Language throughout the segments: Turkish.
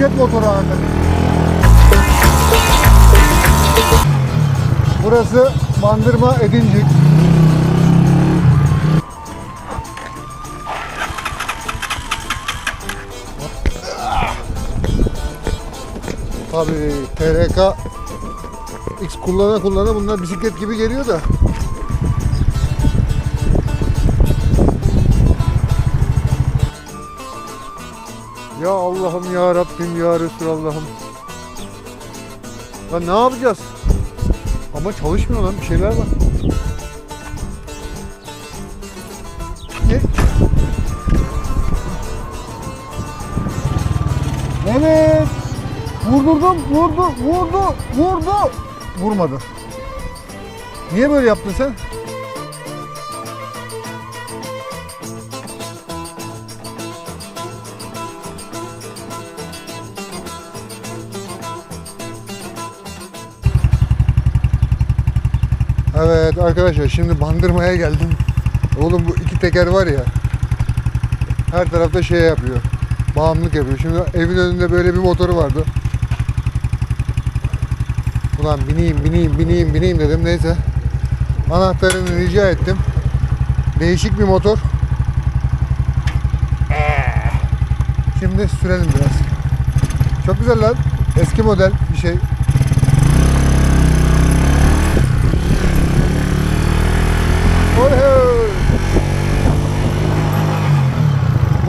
bisiklet motoru abi. Burası Bandırma Edincik. Tabii TRK X kullana kullana bunlar bisiklet gibi geliyor da. Ya Allah'ım ya Rabbim ya Resulallah'ım. Ya ne yapacağız? Ama çalışmıyor lan bir şeyler var. Ne? Evet. Vurdurdum, vurdu, vurdu, vurdu. Vurmadı. Niye böyle yaptın sen? Arkadaşlar şimdi bandırmaya geldim. Oğlum bu iki teker var ya. Her tarafta şey yapıyor. Bağımlılık yapıyor. Şimdi evin önünde böyle bir motoru vardı. Ulan bineyim bineyim bineyim bineyim dedim neyse. Anahtarını rica ettim. Değişik bir motor. Şimdi sürelim biraz. Çok güzel lan. Eski model bir şey.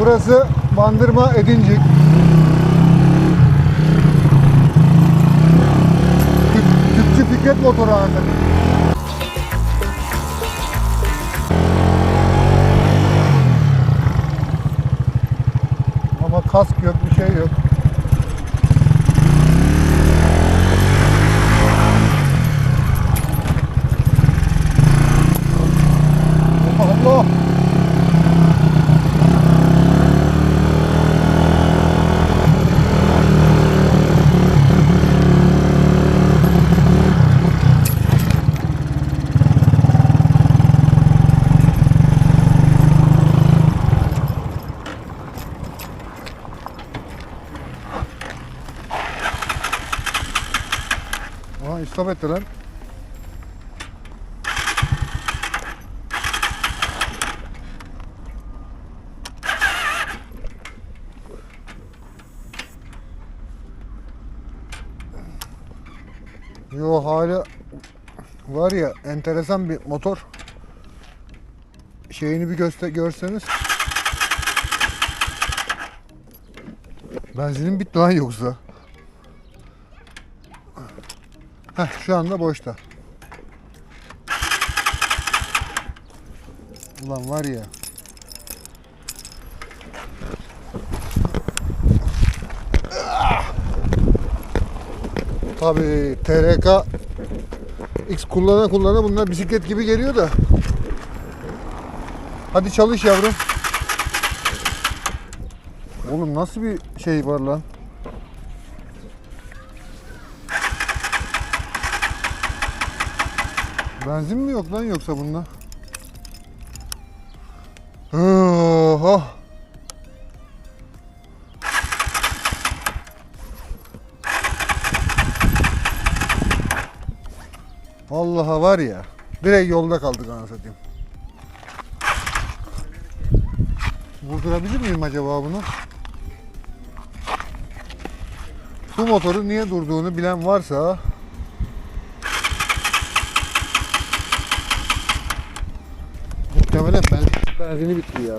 Burası Bandırma Edincik. Tüp- Tüpçü Fikret motoru abi. Ama kask yok, bir şey yok. Allah! Aa istop etti lan. Yo hala var ya enteresan bir motor. Şeyini bir göster görseniz. Benzinim bitti lan yoksa. Heh, şu anda boşta. Ulan var ya. Tabii TRK X kullana kullana bunlar bisiklet gibi geliyor da. Hadi çalış yavrum. Oğlum nasıl bir şey var lan? Benzin mi yok lan yoksa bunda? Oha. Vallahi var ya. Direkt yolda kaldık anasını satayım. Vurdurabilir miyim acaba bunu? Bu motoru niye durduğunu bilen varsa Muhtemelen ben benzini bitti ya.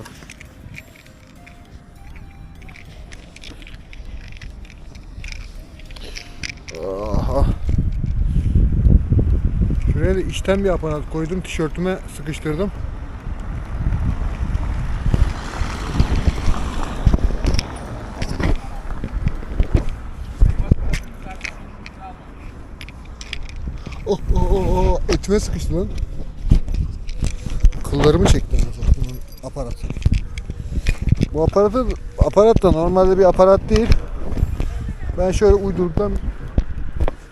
Aha. Şuraya da içten bir aparat koydum. Tişörtüme sıkıştırdım. Oh oh oh oh etime sıkıştı lan. Kıllarımı çekti Aparatı, aparat da normalde bir aparat değil. Ben şöyle uyduruktan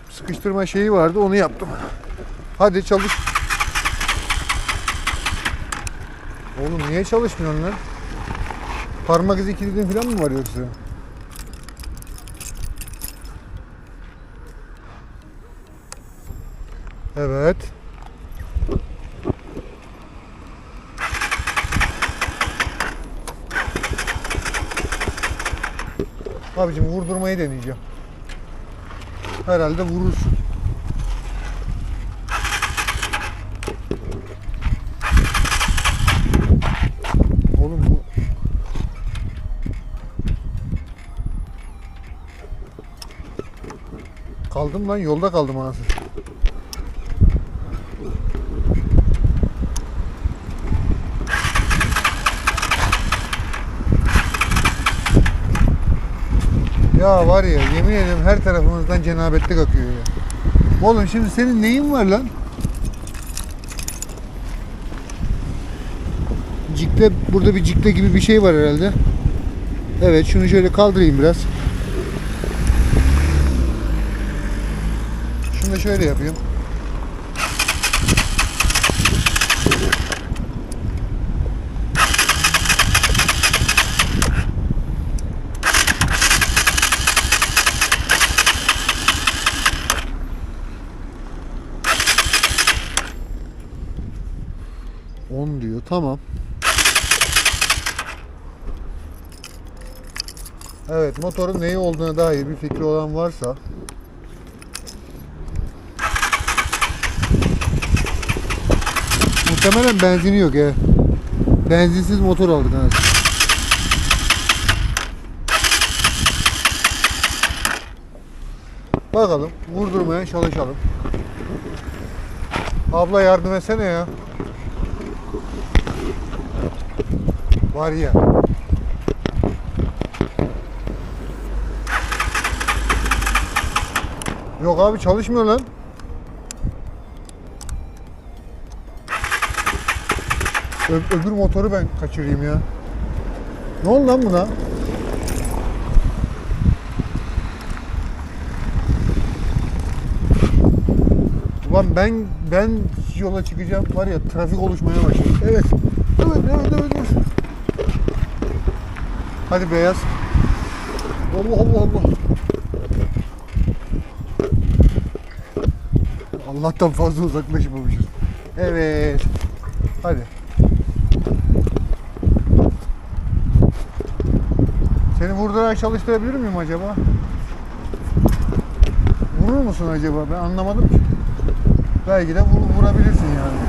sıkıştırma şeyi vardı onu yaptım. Hadi çalış. Oğlum niye çalışmıyor lan? Parmak izi kilidin falan mı var yoksa? Evet. Abicim vurdurmayı deneyeceğim. Herhalde vurursun. Oğlum bu Kaldım lan yolda kaldım anasını. Ya var ya yemin ederim her tarafımızdan cenabetlik akıyor ya. Oğlum şimdi senin neyin var lan? Cikle burada bir cikle gibi bir şey var herhalde. Evet şunu şöyle kaldırayım biraz. Şunu da şöyle yapayım. On diyor. Tamam. Evet, motorun neyi olduğuna dair bir fikri olan varsa Muhtemelen benzini yok ya. Benzinsiz motor aldık ha. Bakalım, vurdurmaya çalışalım. Abla yardım etsene ya. Ya. Yok abi çalışmıyor lan. Ö- öbür motoru ben kaçırayım ya. Ne oldu lan buna? Ulan ben ben yola çıkacağım var ya trafik oluşmaya başladı. Evet. Evet evet evet. evet. Hadi beyaz. Allah Allah Allah. Allah'tan fazla uzaklaşmamışız. Evet. Hadi. Seni vurdurarak çalıştırabilir miyim acaba? Vurur musun acaba? Ben anlamadım ki. Belki de vur, vurabilirsin yani.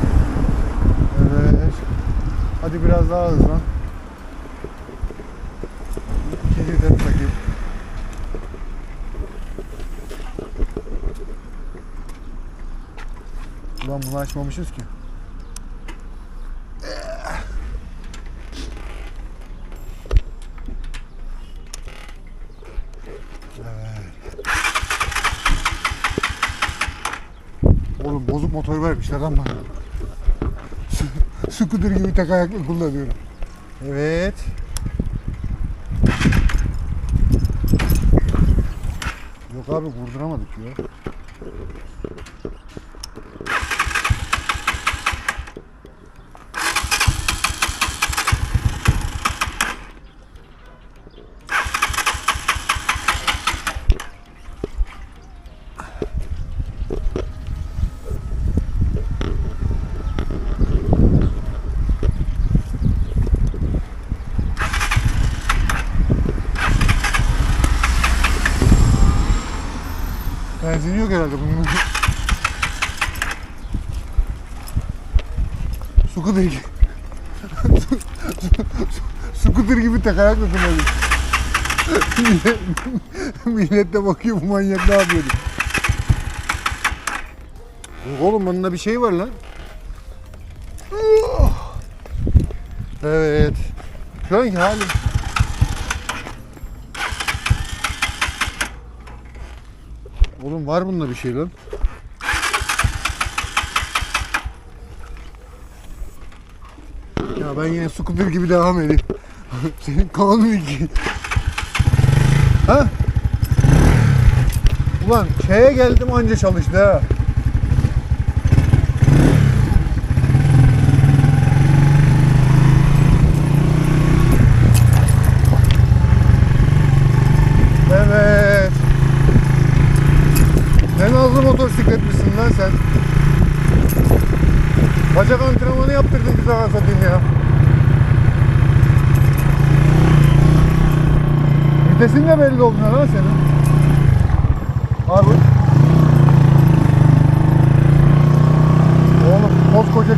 Evet. Hadi biraz daha hızlan. İkinci vites takayım. Bunu açmamışız ki. Oğlum bozuk motor vermişler lan bana. Scooter gibi tek ayaklı kullanıyorum. Evet. Yok abi vurduramadık ya. Benzin yok herhalde bunun. Scooter gibi. Scooter gibi tek ayakla kullanıyor. Millet, millet bakıyor bu manyak ne yapıyor diye. Oğlum bunda bir şey var lan. Evet. Şu anki halim. Oğlum var bunda bir şey lan. Ya ben yine scooter gibi devam edeyim. Senin kanun iki. Ha? Ulan şeye geldim anca çalıştı ha. Evet. Ne nazlı motosiklet misin lan sen? Bacak antrenmanı yaptırdın bize ben satayım ya. Vitesin de belli olmuyor lan senin. Abi. Oğlum koskoca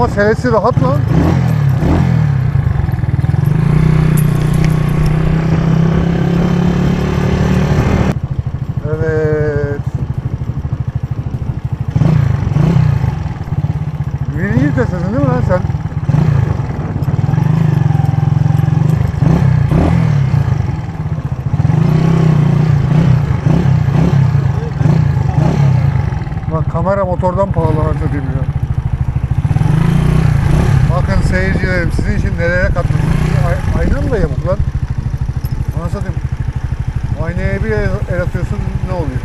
Ama senesi rahat lan. Evet. Birinci vitesesin değil mi lan sen? Bak kamera motordan pahalı harca ya. Seyircilerim sizin için nelere katlandım. Ay- Ayna mı da yamuk lan? Ana satayım. Aynaya bir el, el atıyorsun ne oluyor?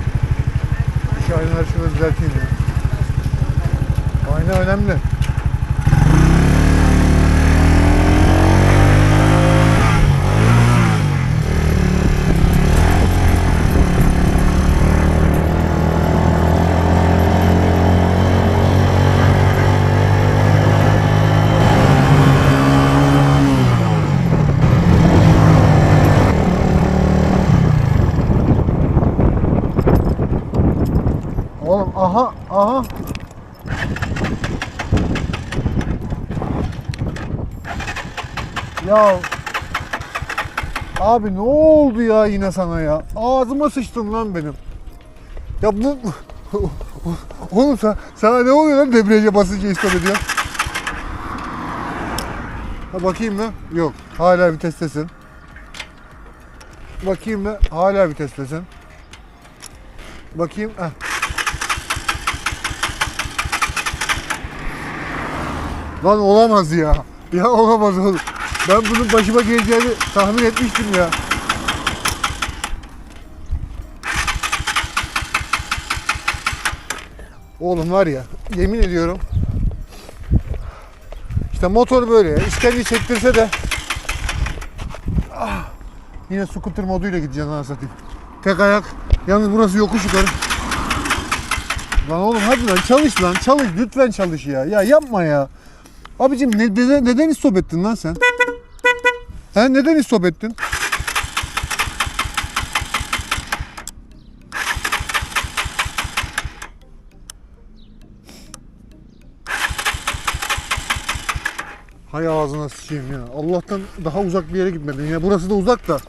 Şu aynaları şöyle düzelteyim ya. Ayna önemli. Oğlum aha aha. Ya Abi ne oldu ya yine sana ya? Ağzıma sıçtın lan benim. Ya bu Oğlum sen, sana ne oluyor lan debriyaja basınca istop ediyor? Ha bakayım mı? Yok. Hala vitestesin. Bakayım mı? Hala vitestesin. Bakayım. Heh. Lan olamaz ya. Ya olamaz oğlum. Ben bunun başıma geleceğini tahmin etmiştim ya. Oğlum var ya yemin ediyorum. İşte motor böyle. İşkence çektirse de Ah, yine scooter moduyla gideceğiz anasını satayım. Tek ayak. Yalnız burası yokuş yukarı. Lan oğlum hadi lan çalış lan çalış lütfen çalış ya. Ya yapma ya. Abicim ne, neden, neden istop ettin lan sen? He neden istop ettin? Hay ağzına sıçayım ya. Allah'tan daha uzak bir yere gitmedin ya. Burası da uzak da.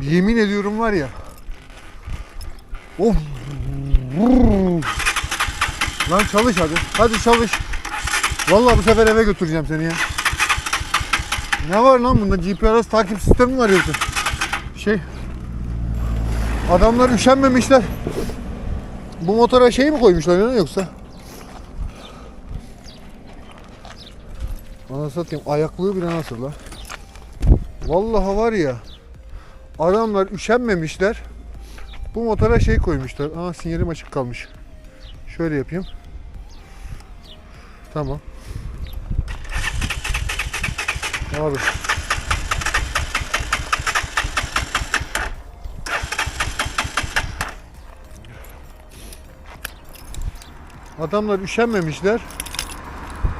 Yemin ediyorum var ya. Of. Lan çalış hadi. Hadi çalış. Vallahi bu sefer eve götüreceğim seni ya. Ne var lan bunda? GPS takip sistemi var yoksa. Şey. Adamlar üşenmemişler. Bu motora şey mi koymuşlar ya yoksa? Bana satayım ayaklığı bile nasıl la? Vallahi var ya. Adamlar üşenmemişler. Bu motora şey koymuşlar. Aa sinyalim açık kalmış. Şöyle yapayım. Tamam. Abi. Adamlar üşenmemişler.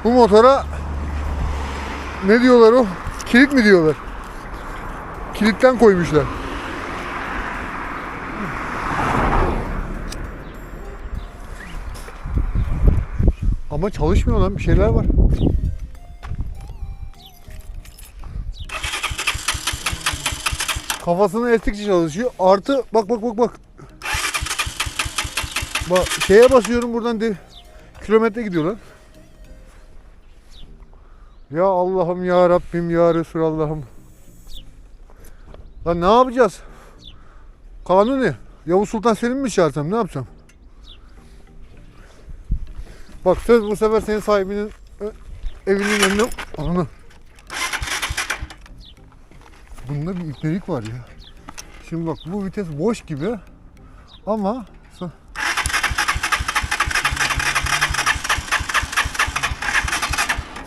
Bu motora ne diyorlar o? Kilit mi diyorlar? Kilitten koymuşlar. Ama çalışmıyor lan bir şeyler var. Kafasını estikçe çalışıyor. Artı bak bak bak bak. Bak şeye basıyorum buradan de kilometre gidiyor lan. Ya Allah'ım ya Rabbim ya Resulallah'ım. Lan ne yapacağız? Kanuni. Yavuz Sultan Selim mi çağırsam ne yapacağım? Bak söz bu sefer senin sahibinin ö- evinin önüne... Ananı. Bunda bir iplerik var ya. Şimdi bak bu vites boş gibi ama sa-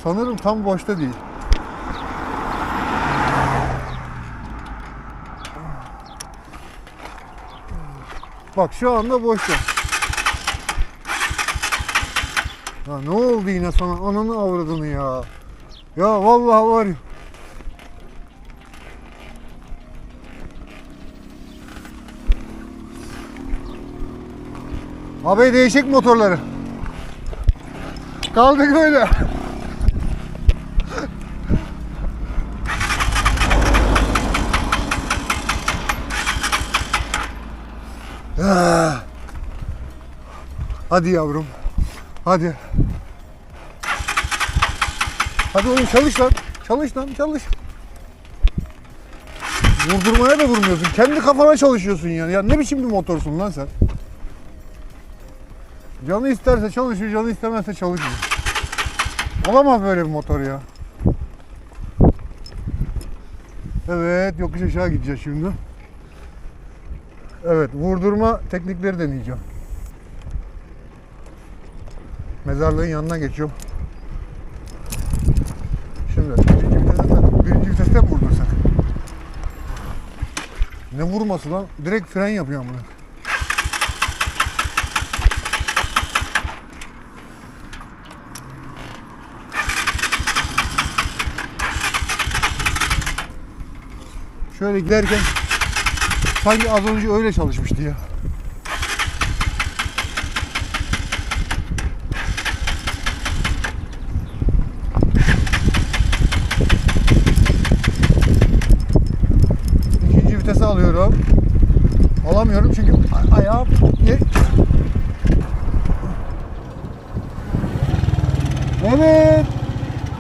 sanırım tam boşta değil. Bak şu anda boşta. Ya ne oldu yine sana ananı avradını ya. Ya vallahi var ya. Abi değişik motorları. Kaldık böyle. Hadi yavrum. Hadi. Hadi oğlum çalış lan. Çalış lan çalış. Vurdurmaya da vurmuyorsun. Kendi kafana çalışıyorsun yani. Ya ne biçim bir motorsun lan sen? Canı isterse çalışıyor, canı istemezse çalışmıyor. Olamaz böyle bir motor ya. Evet, yokuş aşağı gideceğiz şimdi. Evet, vurdurma teknikleri deneyeceğim. Mezarlığın yanına geçiyorum. Şimdi birinci viteste, birinci viteste vurdursak? Ne vurması lan? Direkt fren yapıyor bunu. Şöyle giderken sanki az önce öyle çalışmıştı ya. İkinci vitese alıyorum. Alamıyorum çünkü ayağım ye- Evet.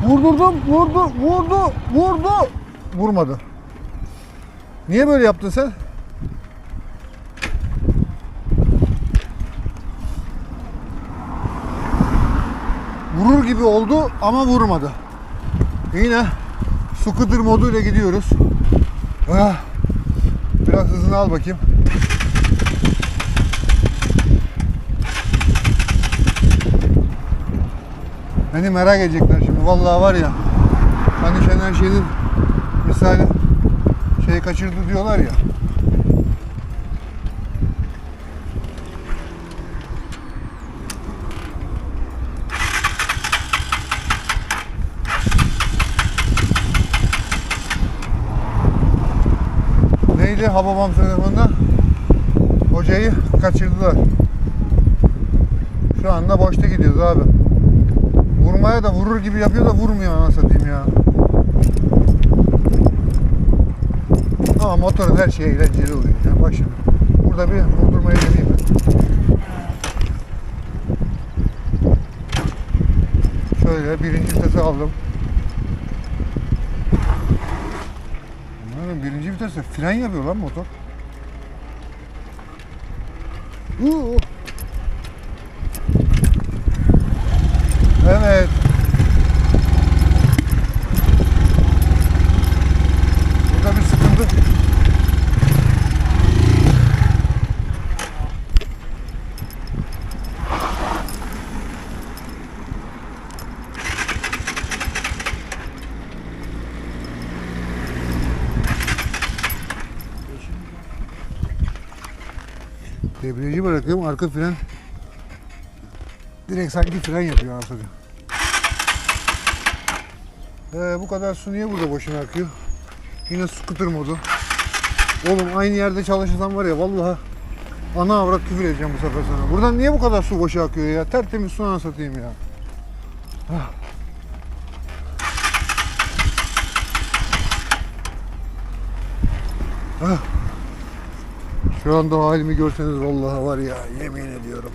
Vurdurdum, vurdu, vurdu, vurdu. Vurmadı. Niye böyle yaptın sen? Vurur gibi oldu ama vurmadı. Yine scooter moduyla gidiyoruz. Biraz hızını al bakayım. Beni merak edecekler şimdi. Vallahi var ya. Hani Şener Şen'in misali şey kaçırdı diyorlar ya. Neydi Hababam sınıfında? Hocayı kaçırdılar. Şu anda boşta gidiyoruz abi. Vurmaya da vurur gibi yapıyor da vurmuyor anasını satayım ya. Ama motorun her şeyi eğlenceli oluyor. Ya bak şimdi. Burada bir vurdurmayı deneyeyim. Şöyle birinci vitesi aldım. Birinci viteste fren yapıyor lan motor. Uuu. Evet. Burada bir sıkıntı. Debriyajı bırakıyorum arka fren direkt sanki fren yapıyor anasını. Ee, bu kadar su niye burada boşuna akıyor? Yine scooter modu. Oğlum aynı yerde çalışsam var ya vallahi ana avrat küfür edeceğim bu sefer sana. Buradan niye bu kadar su boşa akıyor ya? Tertemiz su satayım ya. Ah. Ah. Şu anda halimi görseniz vallahi var ya yemin ediyorum.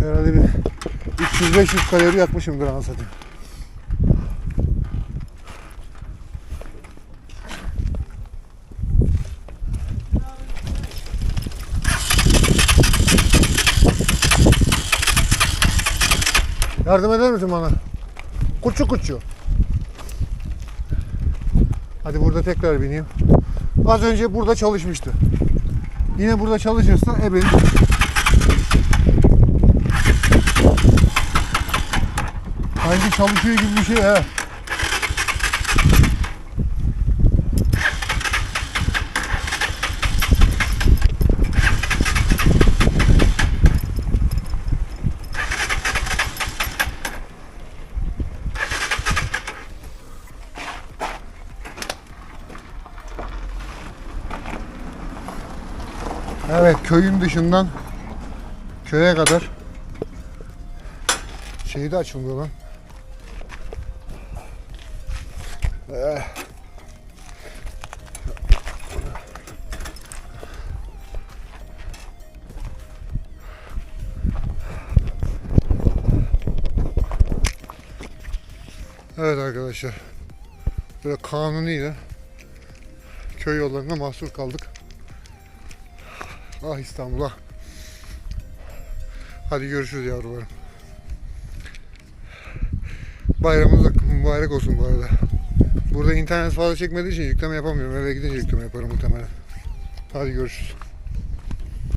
Herhalde bir 300-500 kalori yakmışım Grand Sat'ı. Yardım eder misin bana? Kuçu kuçu. Hadi burada tekrar bineyim. Az önce burada çalışmıştı. Yine burada çalışırsa ebedi. Sanki çalışıyor gibi bir şey ha. Evet köyün dışından köye kadar şeyi de açılmıyor lan. Eh. Evet arkadaşlar. Böyle kanuniyle köy yollarında mahsur kaldık. Ah İstanbul'a. Hadi görüşürüz yavrularım. Bayramınız da mübarek olsun bu arada. Burada internet fazla çekmediği için yükleme yapamıyorum. Eve gidince yükleme yaparım muhtemelen. Hadi görüşürüz.